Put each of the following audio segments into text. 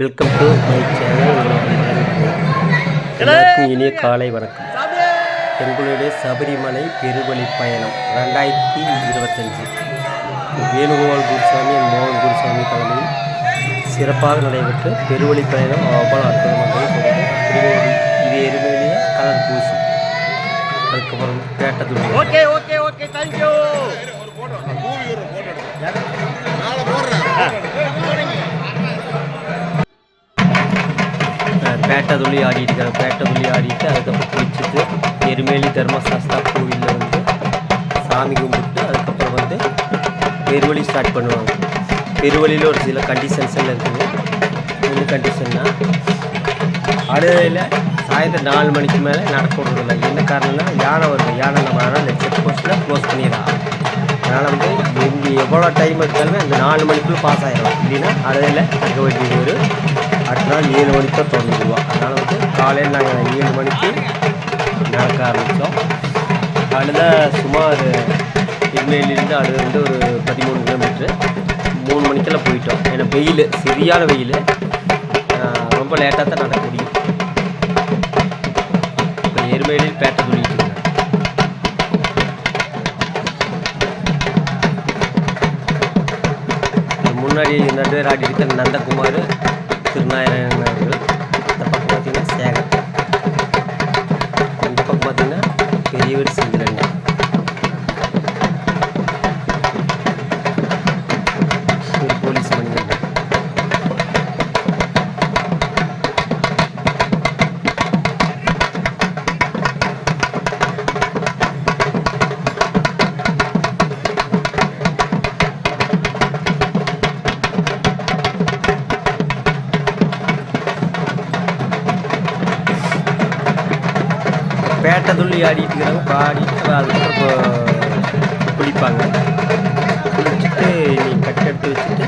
Welcome to my channel இனிய காலை வணக்கம். எங்களுடைய சபரிமலை பெருவழி பயணம் ரெண்டாயிரத்தி இருபத்தஞ்சி. வேணுகோபால் குருசாமி மோகன் குருசாமி தலைமையில் சிறப்பாக நடைபெற்று பெருவழி பயணம் அவ்வளோ அற்புதமாக திருவேணி இது எருமையிலேயே கலர் பூசி. அதுக்கப்புறம் பேட்டத்துறை okay okay okay thank you பேட்டை துள்ளி ஆடிட்டு இருக்கிற பேட்டை துள்ளி ஆடிட்டு அதுக்கப்புறம் குளிச்சுட்டு எருமேலி தர்மசாஸ்தா கோவிலில் வந்து சாமி கும்பிட்டு அதுக்கப்புறம் வந்து பெருவழி ஸ்டார்ட் பண்ணுவாங்க. பெருவழியில் ஒரு சில கண்டிஷன்ஸ் எல்லாம் இருக்குது. என்ன கண்டிஷன்னா அடுதில் சாயந்தரம் நாலு மணிக்கு மேலே நடக்க விடுறதில்ல என்ன காரணம்னா யானை வருது. யானை நம்ம ஆனால் செக் போஸ்ட்டில் க்ளோஸ் பண்ணிடலாம். அதனால் வந்து எங்கே எவ்வளோ டைம் எடுத்தாலுமே அந்த நாலு மணிக்குள்ளே பாஸ் ஆகிடும் இல்லைன்னா அதில் தங்க வேண்டியது ஒரு அடுத்த நாள் ஏழு மணிக்கு தான் திறந்துருவோம் அதனால் வந்து காலையில் நாங்கள் ஏழு மணிக்கு நடக்க ஆரம்பித்தோம் அழுத சுமார் எருமேலிருந்து அது வந்து ஒரு பதிமூணு கிலோமீட்ரு மூணு மணிக்கெல்லாம் போயிட்டோம். ஏன்னா வெயில் சரியான வெயில். ரொம்ப லேட்டாக தான் நடக்க முடியும். இப்போ எருமையிலில் பேட்டை துணிட்டு முன்னாடி ரெண்டு பேர் ஆடி இருக்கிற நந்தகுமார் திருநாராயணன் அவர்கள் இந்த பக்கம் பார்த்தீங்கன்னா சேகர் இந்த பக்கம் பார்த்தீங்கன்னா பெரியவர் செந்திலண்ணா துள்ளி ஆடிட்டு இருக்கிறாங்க பாடிட்டு அதுக்கப்புறம் இப்போ குளிப்பாங்க. குளிச்சுட்டு நீ கட் எடுத்து வச்சுட்டு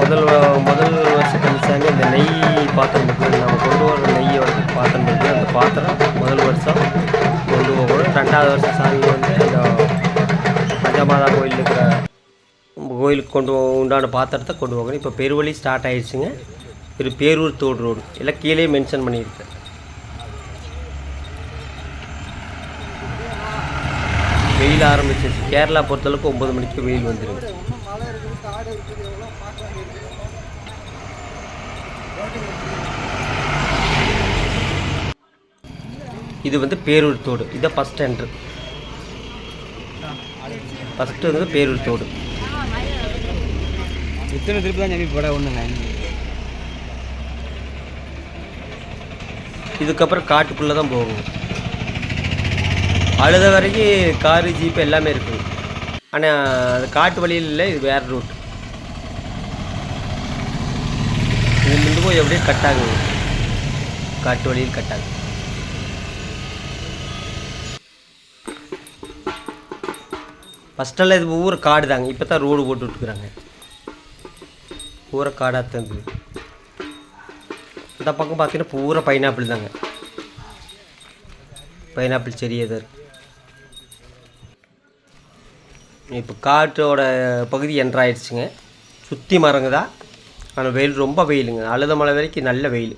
முதல் முதல் வருஷம் கழிச்சாங்க இந்த நெய் பாத்திரம் இருக்குது நம்ம கொண்டு வர நெய்யை வந்து பாத்திரம் இருக்குது அந்த பாத்திரம் முதல் வருஷம் கொண்டு போகணும். ரெண்டாவது வருஷம் சாமி வந்து அந்த பஞ்சமாதா கோயில் இருக்கிற கோயிலுக்கு கொண்டு உண்டான பாத்திரத்தை கொண்டு போகணும். இப்போ பெருவழி ஸ்டார்ட் ஆயிடுச்சுங்க. இது பேரூர் தோடு ரோடு எல்லாம் கீழே மென்ஷன் பண்ணியிருக்கேன் வெயில் ஆரம்பிச்சிருச்சு கேரளா பொறுத்தளவுக்கு ஒம்பது மணிக்கு வெயில் வந்துடுது இது வந்து பேரூர் தோடு. இதை ஃபஸ்ட் என்ட்ரு ஃபஸ்ட்டு வந்து பேரூர் தோடு. இத்தனை திருப்பி தான் நம்பி போட ஒன்றுங்க இதுக்கப்புறம் காட்டுக்குள்ளே தான் போகும். அழுத வரைக்கும் காரு ஜீப்பு எல்லாமே இருக்குது ஆனால் அது காட்டு வழியில் இல்லை இது வேறு ரூட் இதுலேருந்து போய் எப்படியே கட் ஆகுது. காட்டு வழியில் கட் ஆகுது. ஃபஸ்ட்டெல்லாம் இது ஊரை காடு தாங்க. இப்போ தான் ரோடு போட்டு விட்டுக்கிறாங்க பூரா காடாக தந்து இந்த பக்கம் பார்த்தீங்கன்னா பூரா பைனாப்பிள் தாங்க. பைனாப்பிள் செடி இருக்குது இப்போ காட்டோட பகுதி என்ட்ராயிடுச்சுங்க சுற்றி மரங்க தான் ஆனால் வெயில் ரொம்ப வெயிலுங்க. அழுத மலை வரைக்கும் நல்ல வெயில்.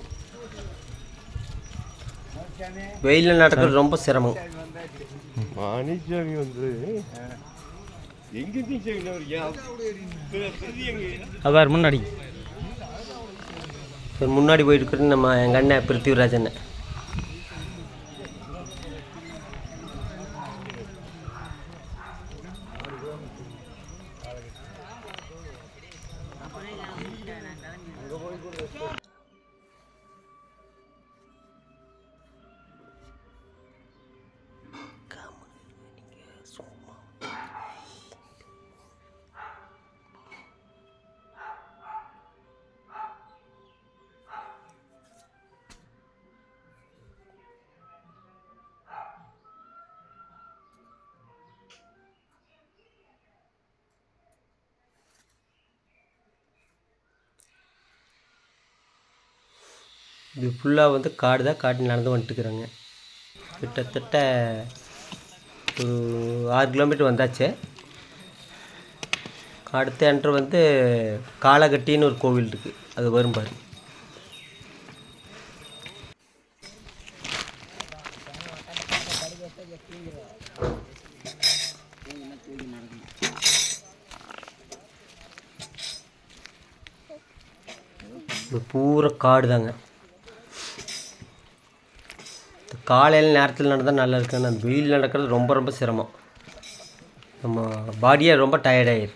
வெயிலில் நடக்கிறது ரொம்ப சிரமம். மாணிசாமி வந்து எங்க அவர். முன்னாடி. சரி முன்னாடி போயிட்டு இருக்கிறது நம்ம எங்கள் அண்ணன் பிருத்திவிராஜ் அண்ணன். இது ஃபுல்லாக வந்து காடு தான் காட்டில் நடந்து வந்துட்டுக்கிறேங்க கிட்டத்தட்ட ஒரு ஆறு கிலோமீட்டர் வந்தாச்சு. அடுத்த என்ட்ரு வந்து காலகட்டின்னு ஒரு கோவில் இருக்குது அது வரும் பாரு. பூரா காடு தாங்க காலையில் நேரத்தில் நடந்தால் நல்லா இருக்கு ஆனால் வெயில் நடக்கிறது ரொம்ப ரொம்ப சிரமம். நம்ம பாடியே ரொம்ப டயர்டாயிரு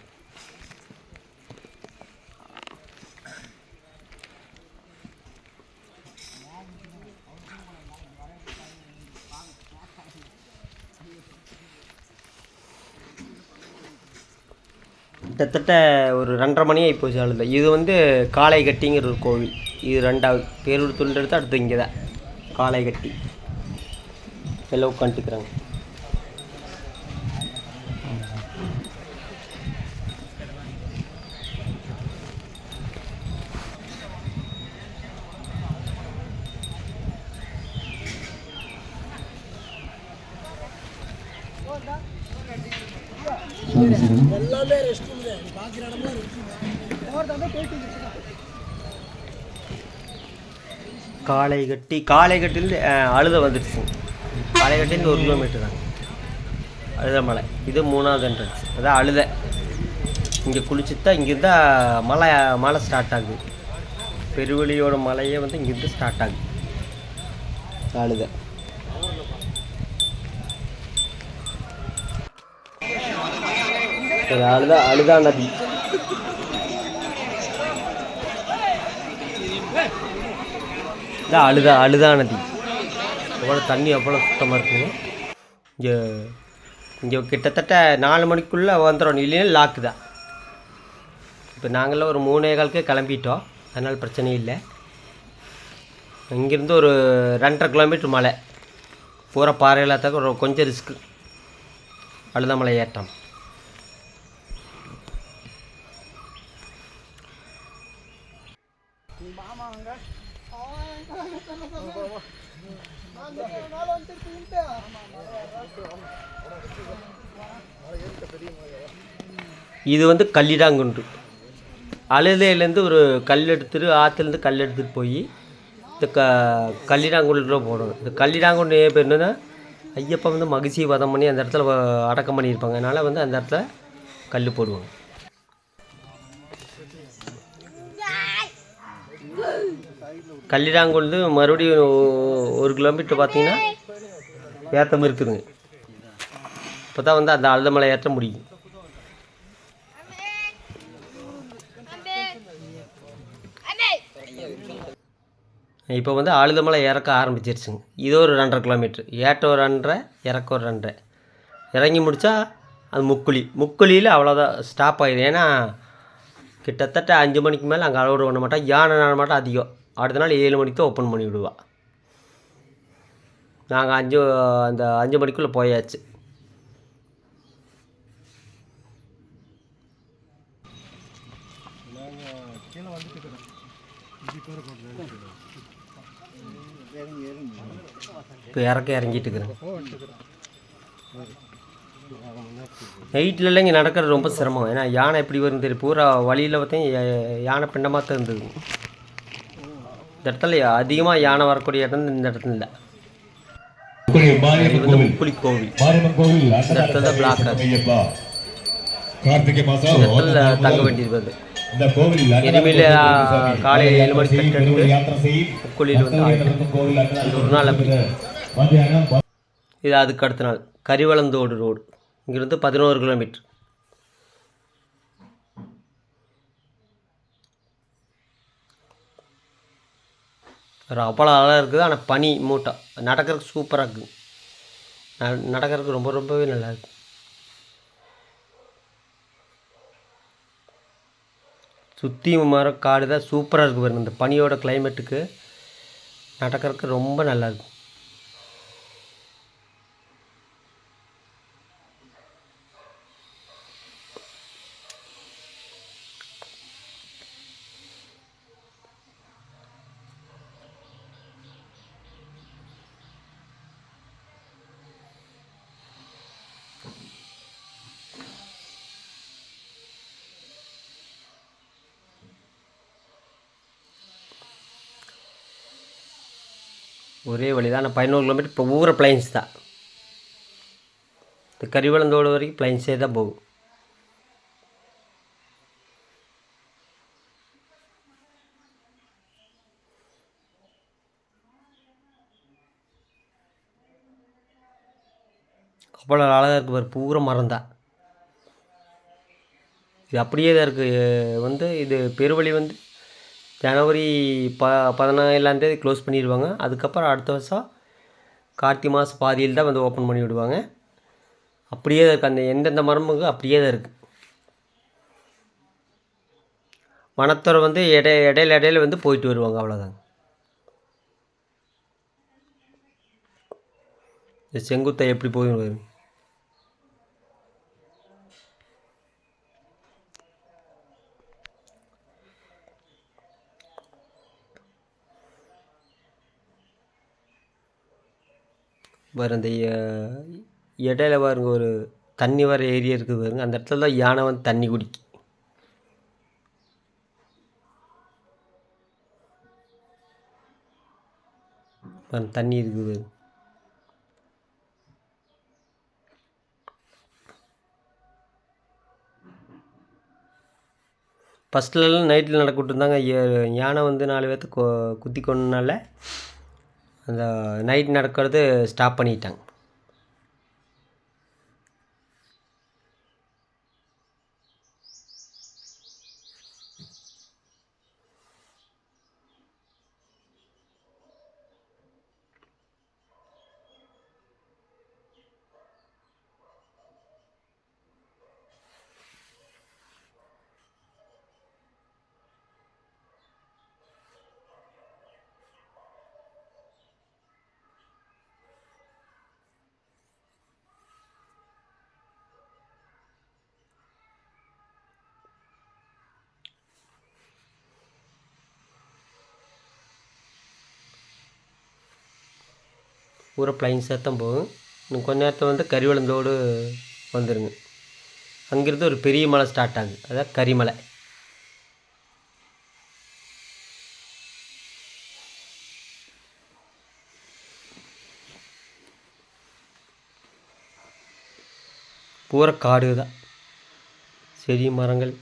கிட்டத்தட்ட ஒரு ரெண்டரை மணி ஆகி போச்சு அழுத. இது வந்து காளை கட்டிங்கிற ஒரு கோவில். இது ரெண்டாவது. பேரூர் துண்டு எடுத்து அடுத்து இங்கே தான் காளை கட்டி எல்லாம் உட்காந்துக்கிறாங்க காளை கட்டி காளை கட்டிலேருந்து அழுத வந்துடுச்சு. காளை ஒரு கிலோமீட்டர் தான் அழுத மலை. இது மூணாவது என்ட்ரன்ஸ் அதான் அழுத. இங்கே தான் இங்கிருந்தா மலை மலை ஸ்டார்ட் ஆகுது. பெருவெளியோட மலையே வந்து இங்கேருந்து ஸ்டார்ட் ஆகுது. அழுத. அழுதா அழுதா நதி. அழுதா அழுதா நதி. எவ்வளோ தண்ணி எவ்வளோ சுத்தமாக இருக்குங்க. இங்கே இங்கே கிட்டத்தட்ட நாலு மணிக்குள்ளே வந்துடும் இல்லைன்னா லாக்கு தான். இப்போ நாங்களாம் ஒரு மூணே காலுக்கு கிளம்பிட்டோம். அதனால் பிரச்சனை இல்லை. இங்கேருந்து ஒரு ரெண்டரை கிலோமீட்டர் மலை. பூரா பாறையில் தக்க ஒரு கொஞ்சம் ரிஸ்க்கு அழுதாமலை ஏற்றம். இது வந்து கல்லிடாங்குன்று. அழுதையிலேருந்து ஒரு கல் எடுத்துட்டு ஆற்றுலேருந்து கல் எடுத்துகிட்டு போய் இந்த க கல்லிடாங்குன்றுல போடணும். இந்த கல்லிடாங்குன்று ஏன் பேர் என்னென்னா ஐயப்பா வந்து மகிழ்ச்சியை வதம் பண்ணி அந்த இடத்துல அடக்கம் பண்ணியிருப்பாங்க. அதனால் வந்து அந்த இடத்துல கல் போடுவாங்க. கல்லிடாங்குண்டு மறுபடியும் ஒரு கிலோமீட்டர் பார்த்தீங்கன்னா ஏற்றம் இருக்குதுங்க. இப்போ தான் வந்து அந்த அழுதமலை ஏற்ற முடியும். இப்போ வந்து ஆளுதமலை இறக்க ஆரம்பிச்சிருச்சுங்க. இது ஒரு ரெண்டரை கிலோமீட்ரு ஏட்ட ஒரு ரெண்டரை இறக்க ஒரு ரெண்டரை. இறங்கி முடித்தா அது முக்குழி முக்குழியில் அவ்வளோதான் ஸ்டாப் ஆயிடும் ஏன்னா கிட்டத்தட்ட அஞ்சு மணிக்கு மேலே அங்கே அலோடு பண்ண மாட்டா. யானை நடமாட்டம் அதிகம். அடுத்த நாள் ஏழு மணிக்கு தான் ஓப்பன் பண்ணி விடுவா நாங்கள் அஞ்சு அந்த அஞ்சு மணிக்குள்ளே போயாச்சு. இப்போ இறக்க இறங்கிட்டு இருக்கிறேன். நைட்லலாம் இங்கே நடக்கிறது ரொம்ப சிரமம். ஏன்னா யானை எப்படி வரும் தெரியும் பூரா வழியில் பார்த்தீங்க யானை பிண்டமாக தான் இருந்தது. இந்த இடத்துல அதிகமாக யானை வரக்கூடிய இடம் இந்த இடத்துல இல்லை. இது கோவில். இந்த இடத்துல தான் பிளாக் கார்த்திகை இடத்துல தங்க வேண்டியது வருது இனிமேல் காலை ஏழு மணிக்கு வந்து ஒரு நாள் அப்படி. இது அதுக்கு அடுத்த நாள். கரிவளந்தோடு ரோடு. இங்கிருந்து பதினோரு கிலோமீட்டர். ஒரு அவ்வளோ அழகாக இருக்குது ஆனால் பனி மூட்டை. நடக்கிறதுக்கு சூப்பராக இருக்குது. ந- நடக்கிறதுக்கு ரொம்ப ரொம்பவே நல்லா இருக்கு. சுற்றி மரம் காடு தான் சூப்பராக இருக்குது பாருங்கள் இந்த பனியோட கிளைமேட்டுக்கு நடக்கிறதுக்கு ரொம்ப நல்லா இருக்கும் தான் ஆனால் பதினோரு கிலோமீட்டர் இப்போ ஊர பிளைன்ஸ் தான். இந்த கரிவளந்தோடு வரைக்கும் பிளைன்ஸே தான் போகும். அவ்வளோ அழகாக இருக்குது பாரு பூரா மரம் தான். இது அப்படியே தான் இருக்குது வந்து இது பெருவழி வந்து ஜனவரி ப பதினேழாம் க்ளோஸ் பண்ணிடுவாங்க அதுக்கப்புறம் அடுத்த வருஷம் கார்த்திகை மாதம் பாதியில் தான் வந்து ஓப்பன் பண்ணி விடுவாங்க. அப்படியே தான் இருக்குது அந்த எந்தெந்த மரமுங்க அப்படியே தான் இருக்குது வனத்துறை வந்து இடை இடையில இடையில வந்து போயிட்டு வருவாங்க. அவ்வளோதாங்க இந்த செங்குத்தை எப்படி போகுது பாரு அந்த இடையில பாருங்க ஒரு தண்ணி வர ஏரியா இருக்குது பாருங்க. அந்த இடத்துல தான் யானை வந்து தண்ணி குடிக்கும் தண்ணி இருக்குது ஃபஸ்ட்லலாம் நைட்டில் நடக்கிட்டு இருந்தாங்க யானை வந்து நாலு பேர்த்த கொ குத்தி கொண்டனால அந்த நைட் நடக்கிறது ஸ்டாப் பண்ணிட்டாங்க. பூரா ப்ளைன் சேர்த்தான் போகும். இன்னும் கொஞ்ச நேரத்தில் வந்து கரிவளந்தோடு வந்துடுங்க அங்கேருந்து ஒரு பெரிய மலை ஸ்டார்ட் ஆகுது. அதான் கரிமலை பூரா காடு தான். செடி மரங்கள்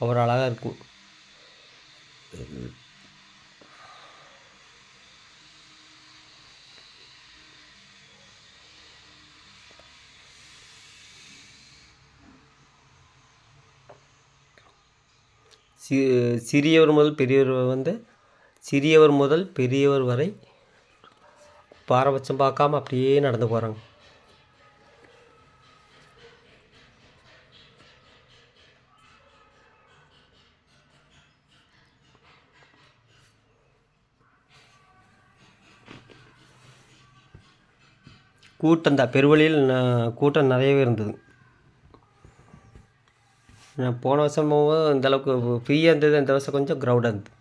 அவ்வளோ அழகாக இருக்கும் சி சிறியவர் முதல் பெரியவர் வந்து சிறியவர் முதல் பெரியவர் வரை பாரபட்சம் பார்க்காம அப்படியே நடந்து போகிறாங்க கூட்டம் தான் பெருவழியில் ந- கூட்டம் நிறையவே இருந்தது. நான் போன வருஷம் போகும்போது இந்த ஃப்ரீயாக இருந்தது இந்த வருஷம் கொஞ்சம் க்ரௌடாக இருந்தது.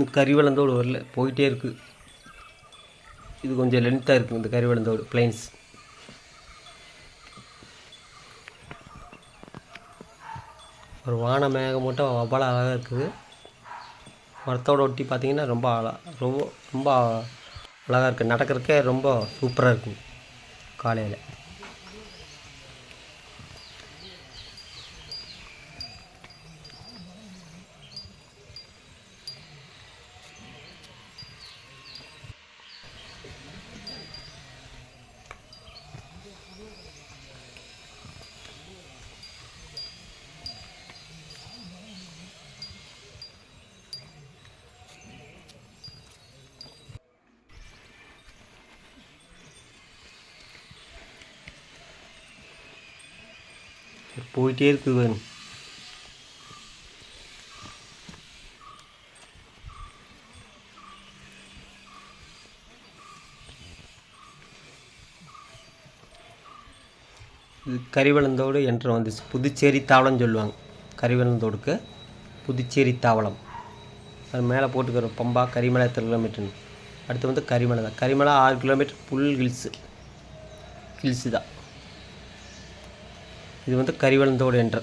இந்த கறிவளந்தோடு வரல போயிட்டே இருக்குது இது கொஞ்சம் லென்த்தாக இருக்குது இந்த கறிவளந்தோடு பிளைன்ஸ் ஒரு வான மட்டும் அவ்வளோ அழகாக இருக்குது. மரத்தோட ஒட்டி பார்த்தீங்கன்னா ரொம்ப அழ ரொம்ப ரொம்ப அழகாக இருக்குது நடக்கிறக்கே ரொம்ப சூப்பராக இருக்குது காலையில். போயிட்டே இருக்குது வேணும் இது கரிவளந்தோடு என்று வந்துச்சு புதுச்சேரி தாவளம் சொல்லுவாங்க. கரிவளந்தோடுக்கு புதுச்சேரி தாவளம். அது மேலே போட்டுக்கிற பம்பா கரிமலை எத்தனை கிலோமீட்டர்னு. அடுத்து வந்து கரிமலை தான். கரிமலை ஆறு கிலோமீட்டர் புல் ஹில்ஸு. ஹில்ஸு தான். இது வந்து கரிவளந்தோடு என்ற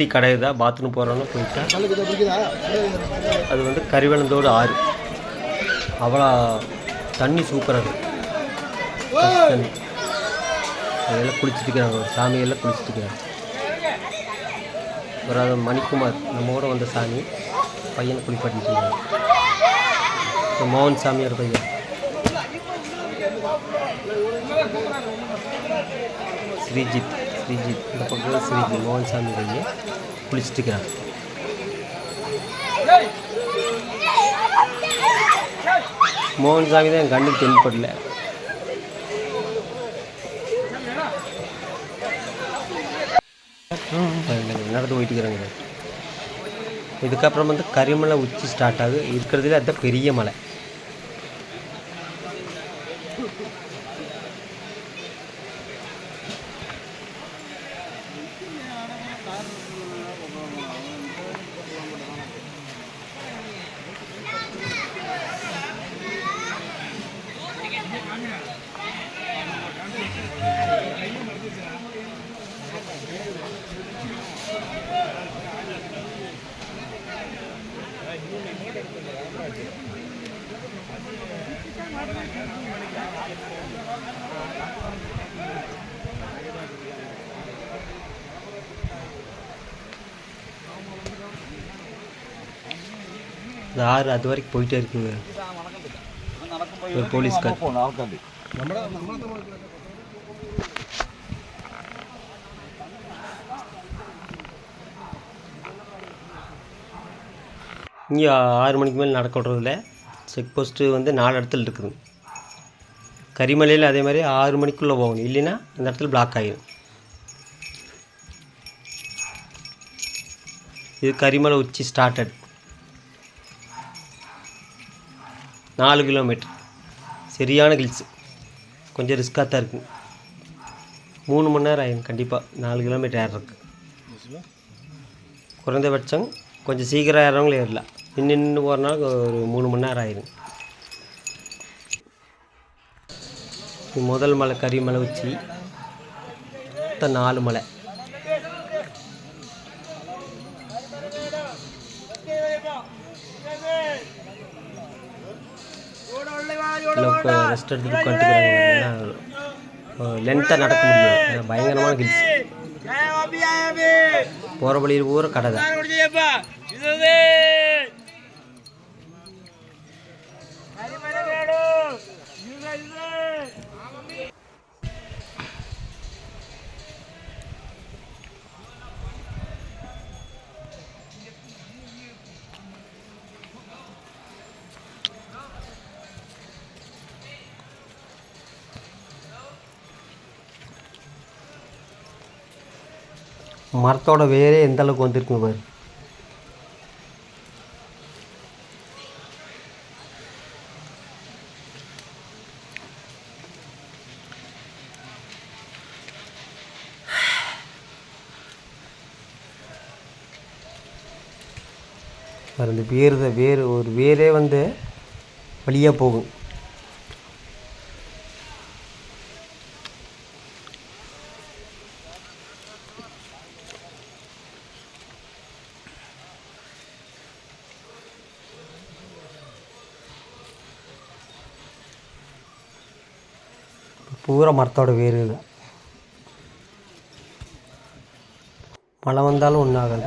சுற்றி கடையுதா பாத்ரூம் போகிறோன்னு போயிட்டா. அது வந்து கரிவளந்தோடு ஆறு. அவ்வளோ தண்ணி சூப்பராக இருக்கும் தண்ணி. அதெல்லாம் குளிச்சுட்டுக்கிறாங்க ஒரு சாமியெல்லாம் குளிச்சுட்டுக்கிறாங்க இருக்கிறாங்க அப்புறம் அது மணிக்குமார் நம்ம கூட வந்த சாமி பையனை குளிப்பாட்டிட்டு இருக்காங்க மோகன் சாமியோட பையன். ஸ்ரீஜித். ஸ்ரீஜித் இந்த பக்கம் ஸ்ரீஜித் மோகன் சாமி கையை குளிச்சுட்டு இருக்கிறாங்க மோகன் சாமி தான் என் கண்ணுக்கு தென்படல நடந்து போயிட்டு இருக்கிறாங்க. இதுக்கப்புறம் வந்து கரிமலை உச்சி ஸ்டார்ட் ஆகுது. இருக்கிறதுல அதுதான் பெரிய மலை. இந்த ஆறு அது வரைக்கும் போயிட்டே இருக்குங்க. ஒரு போலீஸ்கார் இங்கே ஆறு மணிக்கு மேலே நடக்க விட்றதில்ல செக் போஸ்ட்டு வந்து நாலு இடத்துல இருக்குது. கரிமலையில் அதே மாதிரி ஆறு மணிக்குள்ளே போகணும். இல்லைன்னா அந்த இடத்துல பிளாக் ஆகிடும் இது கரிமலை உச்சி ஸ்டார்டட் நாலு கிலோமீட்டர். சரியான ஹில்ஸு கொஞ்சம் ரிஸ்க்காக தான் இருக்குது மூணு மணி நேரம் ஆகும் கண்டிப்பாக நாலு கிலோமீட்டர் ஏறுறதுக்கு. குறைந்தபட்சம் கொஞ்சம் சீக்கிரம் ஏறவங்களும் ஏறலாம். நின்று நின்று போகிறனால ஒரு மூணு மணி நேரம் ஆயிரும். முதல் மலை கரிமலை உச்சி. மொத்தம் நாலு மலை. ரெஸ்ட் எடுத்துட்டு உட்காந்துக்கிறாங்க லென்த்தாக நடக்க முடியும். பயங்கரமான ஹில்ஸ் போகிற வழியில் பூரா கடை தான். மரத்தோட வேரே எந்த அளவுக்கு வந்திருக்குங்க பாரு. பாரு இந்த வேர் வேறு வேர் ஒரு வேரே வந்து வழியாக போகும். பூரா மரத்தோட வேர் மழை வந்தாலும் ஒன்றாகாது ஆகாது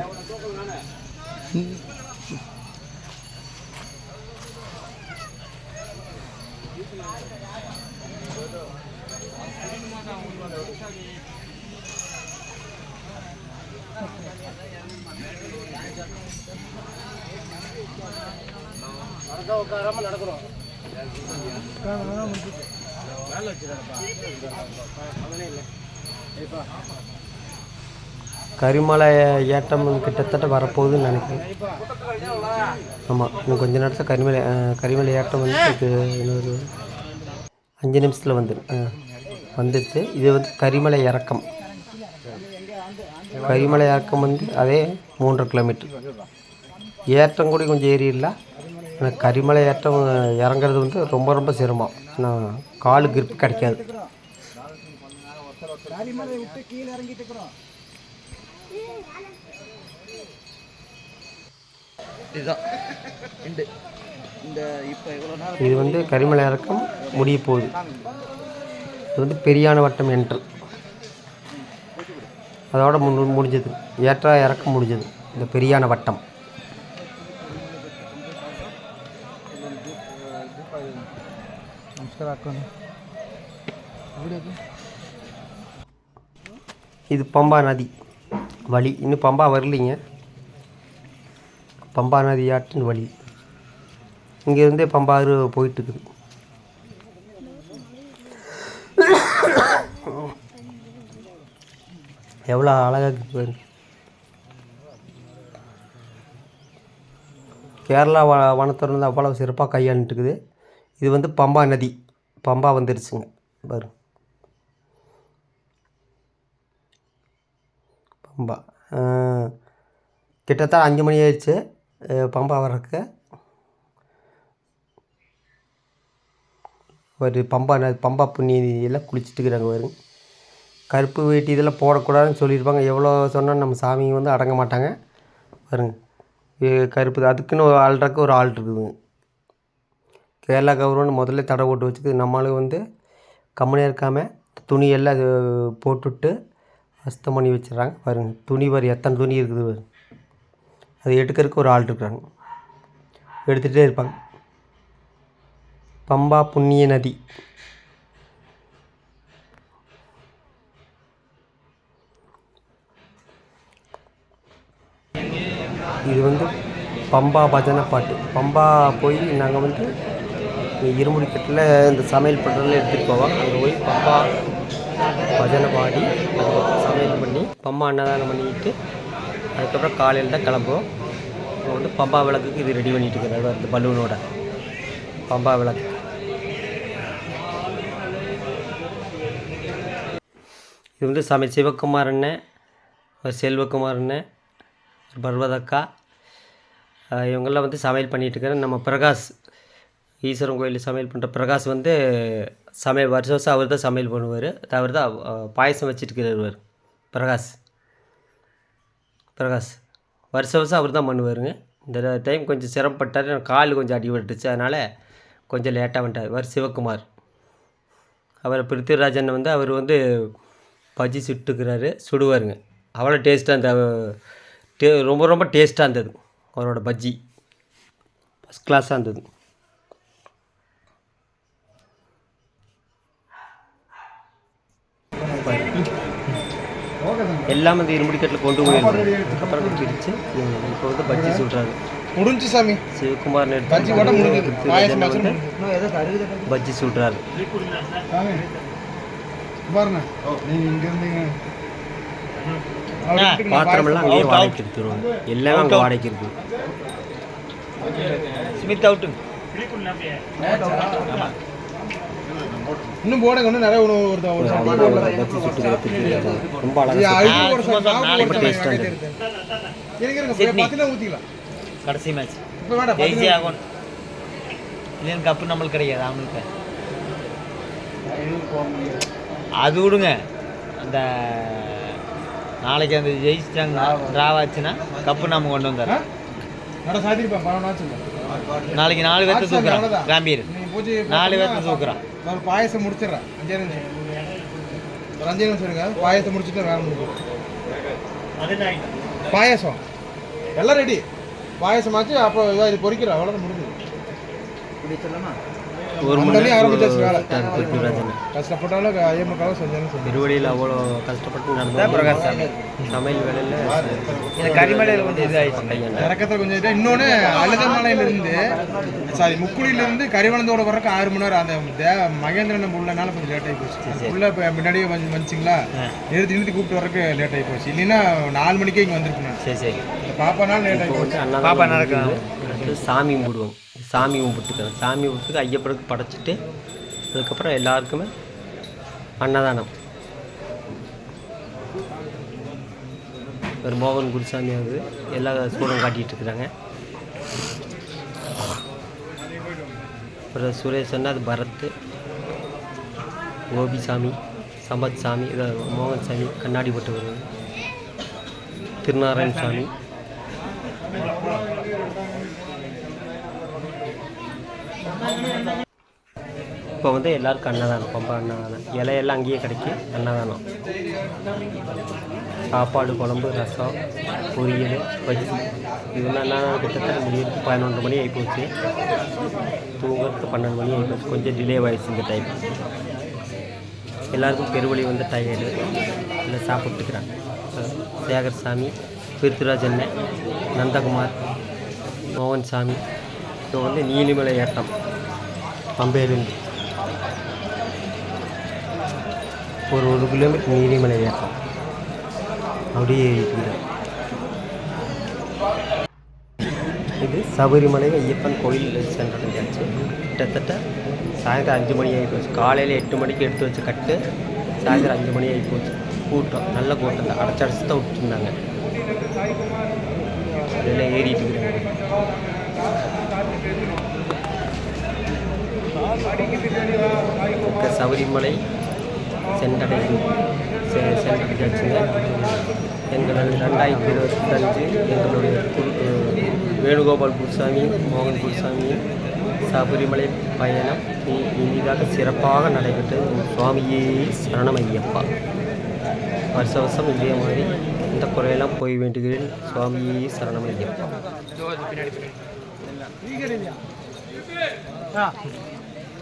கரிமலை ஏற்றம் கிட்டத்தட்ட வரப்போகுதுன்னு நினைக்கிறேன். ஆமாம் இன்னும் கொஞ்ச நேரத்தில் கரிமலை கரிமலை ஏற்றம் வந்து இது இன்னொரு அஞ்சு நிமிஷத்தில் வந்து வந்துடுச்சு இது வந்து கரிமலை இறக்கம். கரிமலை இறக்கம் வந்து அதே மூன்றரை கிலோமீட்டர். ஏற்றம் கூட கொஞ்சம் ஏறிடல ஆனால் கரிமலை ஏற்றம் இறங்குறது வந்து ரொம்ப ரொம்ப சிரமம். ஆனால் காலு கிரிப் கிடைக்காது. இது வந்து கரிமலை இறக்கம் முடிய போகுது. இது வந்து பெரியான வட்டம் என்று. அதோட முன் முடிஞ்சது. ஏற்றா இறக்கம் முடிஞ்சது. இந்த பெரியான வட்டம். இது பம்பா நதி. வழி இன்னும் பம்பா வரலைங்க. பம்பா நதி ஆற்றின் வழி இங்கேருந்தே பம்பா ஆறு எவ்வளோ அழகாக இருக்குது பாருங்க. கேரளா வ வனத்துறை வந்து அவ்வளோ சிறப்பாக கையாண்டுட்டுருக்குது. இது வந்து பம்பா நதி. பம்பா வந்துருச்சுங்க. பாருங்க. பம்பா கிட்டத்தட்ட அஞ்சு மணி ஆயிடுச்சு பம்பா வர்றதுக்கு ஒரு பம்பா ந- பம்பா புண்ணியில் குளிச்சுட்டு இருக்கிறாங்க வரும் கருப்பு வேட்டி இதெல்லாம் போடக்கூடாதுன்னு சொல்லியிருப்பாங்க. எவ்வளோ சொன்னால் நம்ம சாமி வந்து அடங்க மாட்டாங்க. பாருங்க. கருப்பு அதுக்குன்னு ஒரு ஆள்றக்கு ஒரு ஆள் இருக்குதுங்க கேரளா கவர்மெண்ட் முதல்ல தடை போட்டு வச்சுக்குது. நம்மளும் வந்து கம்முனே இருக்காமல் துணியெல்லாம் அது போட்டுவிட்டு அஸ்தம் பண்ணி வச்சிடுறாங்க பாருங்கள் துணி பாரு எத்தனை துணி இருக்குது பாரு. அதை எடுக்கிறதுக்கு ஒரு ஆள் இருக்கிறாங்க எடுத்துகிட்டே இருப்பாங்க. பம்பா புண்ணிய நதி. இது வந்து பம்பா பஜனை பாட்டு. பம்பா போய் நாங்கள் வந்து இருமுடிக்கட்டில் இந்த சமையல் பண்ணுறதுல எடுத்துகிட்டு போவோம். அங்கே போய் பம்பா பஜனை பாடி அதுக்கப்புறம் சமையல் பண்ணி பம்பா அன்னதானம் பண்ணிட்டு அதுக்கப்புறம் காலையில் தான் கிளம்புவோம் அங்கே வந்து பம்பா விளக்குக்கு இது ரெடி பண்ணிட்டு இருக்கிறாரு இந்த பலூனோட பம்பா விளக்கு. இது வந்து சமை சிவகுமார் அண்ணன் ஒரு செல்வகுமார் அண்ணன் ஒரு பர்வதக்கா இவங்கெல்லாம் வந்து சமையல் பண்ணிகிட்ருக்கிறேன் நம்ம பிரகாஷ் ஈஸ்வரன் கோயிலில் சமையல் பண்ணுற பிரகாஷ் வந்து சமையல் வருஷம் வருஷம் அவர் தான் சமையல் பண்ணுவார். அவர் தான் பாயசம் வச்சுட்டு இருக்கிறவர். பிரகாஷ். பிரகாஷ் வருஷம் வருஷம் அவர் தான் பண்ணுவாருங்க. இந்த டைம் கொஞ்சம் சிரமப்பட்டார். எனக்கு கால் கொஞ்சம் அடிபட்டுச்சு அதனால் கொஞ்சம் லேட்டாக வந்துட்டார். அவர் சிவகுமார். அவர் பிருத்திவிராஜன் வந்து அவர் வந்து பஜ்ஜி சுட்டுக்கிறாரு. சுடுவாருங்க. அவ்வளோ டேஸ்ட்டாக அந்த டே ரொம்ப ரொம்ப டேஸ்ட்டாக இருந்தது. அவரோட பஜ்ஜி. ஃபஸ்ட் கிளாஸாக இருந்தது. எல்லாம் அந்த இருமுடிக்கட்டில் கொண்டு போயிருந்தோம் அதுக்கப்புறம் பிரித்து இப்போ வந்து பஜ்ஜி சுடுறாரு முடிஞ்சு சாமி. சிவகுமார் வச்சு பஜ்ஜி இருந்தீங்க. பாத்திரமெல்லாம் அங்கேயே வாடகைக்கு எடுத்துருவாங்க. எல்லாமே அங்கே வாடகைக்கு இருக்குது ஸ்மித் அவுட்டு இன்னும் போடுங்க இன்னும் நிறைய உணவு வருது ரொம்ப அழகாக ஊத்திக்கலாம். கடைசி மேட்ச் இப்போ வேண்டாம் ஜெயிச்சே தான் ஆகணும் இல்லைன்னு கப்பு நம்மளுக்கு கிடையாது அவங்களுக்கு. அது விடுங்க. அந்த நாளைக்கு அந்த ஜெயிச்சிட்டாங்க டிராவாச்சுன்னா கப்பு நம்ம கொண்டு வச்சுங்க நாளைக்கு நாலு பேர்த்த அவ்வளவுதான். காம்பீர் பூஜை நாலு பேர்த்த தூக்குறான் ஒரு பாயசம் முடிச்சிடுறேன். அஞ்சே நிமிஷம் ஒரு அஞ்சே நிமிஷம் இருங்க பாயசம் முடிச்சுட்டு வேலை முடிக்கும் பாயசம். எல்லாம் ரெடி பாயசம் ஆச்சு அப்போ இதா இது பொரிக்கிறோம் அவ்வளோதான் முடிஞ்சது. ஒரு மணி கஷ்டப்பட்டாலும் ஐயம்மக்காக செஞ்சாலும் செஞ்சு பெருவழியில் அவ்வளோ கஷ்டப்பட்டு நடந்து சமையல் வேலையில் இந்த கரிமலையில் கொஞ்சம் இதாகிடுச்சு கையாண்ட இறக்கத்தை கொஞ்சம் இதா இன்னொன்று அழுதமலையிலிருந்து சாரி முக்குழியிலிருந்து கரிவளந்தோட வர்றக்கு ஆறு மணி நேரம். அந்த மகேந்திரன் உள்ளனால கொஞ்சம் லேட் ஆகி போச்சு. உள்ள இப்போ முன்னாடியே கொஞ்சம் வந்துச்சிங்களா? நிறுத்தி நிறுத்தி கூப்பிட்டு வர்றக்கு லேட் ஆகி போச்சு. இல்லைன்னா நாலு மணிக்கே இங்கே வந்திருக்கணும் சரி சரி. பாப்பானால லேட் ஆகி போச்சு. பாப்பா நடக்கும். சாமி கும்பிடுவோம் சாமி கும்பிட்டுக்கணும். சாமி கும்பிட்டு ஐயப்பனுக்கு படைச்சிட்டு அதுக்கப்புறம் எல்லாருக்குமே அன்னதானம். ஒரு மோகன் குருசாமி ஆகுது எல்லா சூடம் காட்டிகிட்டு இருக்கிறாங்க. அப்புறம் சுரேஷன்னா அது பரத் கோபிசாமி சம்பத் சாமி இது மோகன் சாமி கண்ணாடி போட்டு வருவாங்க திருநாராயண சாமி இப்போ வந்து எல்லாருக்கும் அன்னதானம் பம்பா அன்னதானம். இலையெல்லாம் அங்கேயே கிடைக்கும் அன்னதானம். சாப்பாடு குழம்பு ரசம் பொரியல் பஜ்ஜி. இதெல்லாம் அன்னதானம் கிட்டத்தட்ட முடியறதுக்கு பதினொன்று மணி ஆகிப்போச்சு தூங்குறதுக்கு பன்னெண்டு மணி ஆகிப்போச்சு கொஞ்சம் டிலே ஆகிடுச்சு இந்த டைம் எல்லாருக்கும் பெருவழி வந்து டயர்டு இல்லை சாப்பிட்டுக்கிறாங்க. சேகர் சாமி பிருத்திராஜ் அண்ணன் நந்தகுமார் மோகன் சாமி இப்போ வந்து நீலிமலை ஏற்றம். பம்பையிலிருந்து ஒரு ஒரு கிலோமீட்டர் நீரிமலை ஏற்றம் அப்படியே ஏறிட்டு இது சபரிமலை ஐயப்பன் கோயில் சென்றடைஞ்சாச்சு கிட்டத்தட்ட சாயந்தரம் அஞ்சு மணி ஆகி போச்சு காலையில் எட்டு மணிக்கு எடுத்து வச்சு கட்டு சாயந்தரம் அஞ்சு மணி ஆகி போச்சு கூட்டம் நல்ல கூட்டம் தான் அடைச்சடைச்சு தான் விட்டுருந்தாங்க அதில் ஏறிட்டு இருக்கிறாங்க சபரிமலை சென்றடைந்து செ- சென்றடைஞ்சாச்சுங்க எங்களது ரெண்டாயிரத்தி இருபத்தஞ்சு எங்களுடைய வேணுகோபால் குருசாமி மோகன் குருசாமி சபரிமலை பயணம் இனிதாக சிறப்பாக நடைபெற்றது சுவாமியே சரணமையப்பா. வருஷ வருஷம் இதே மாதிரி இந்த குறையெல்லாம் போய் வேண்டுகிறேன். சுவாமியே சரணமையப்பா.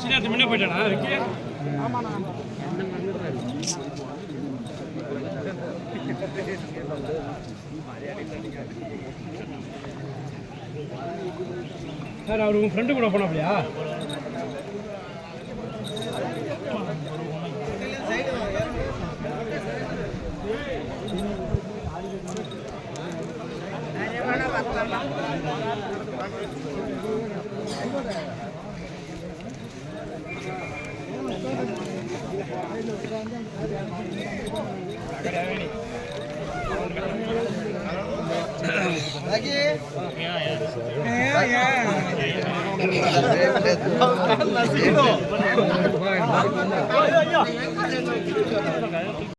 சின்ன முன்னே போயிட்டானா? விக்கி சார் அவர் உங்கள் ஃப்ரெண்டு கூட போனாப்லையா?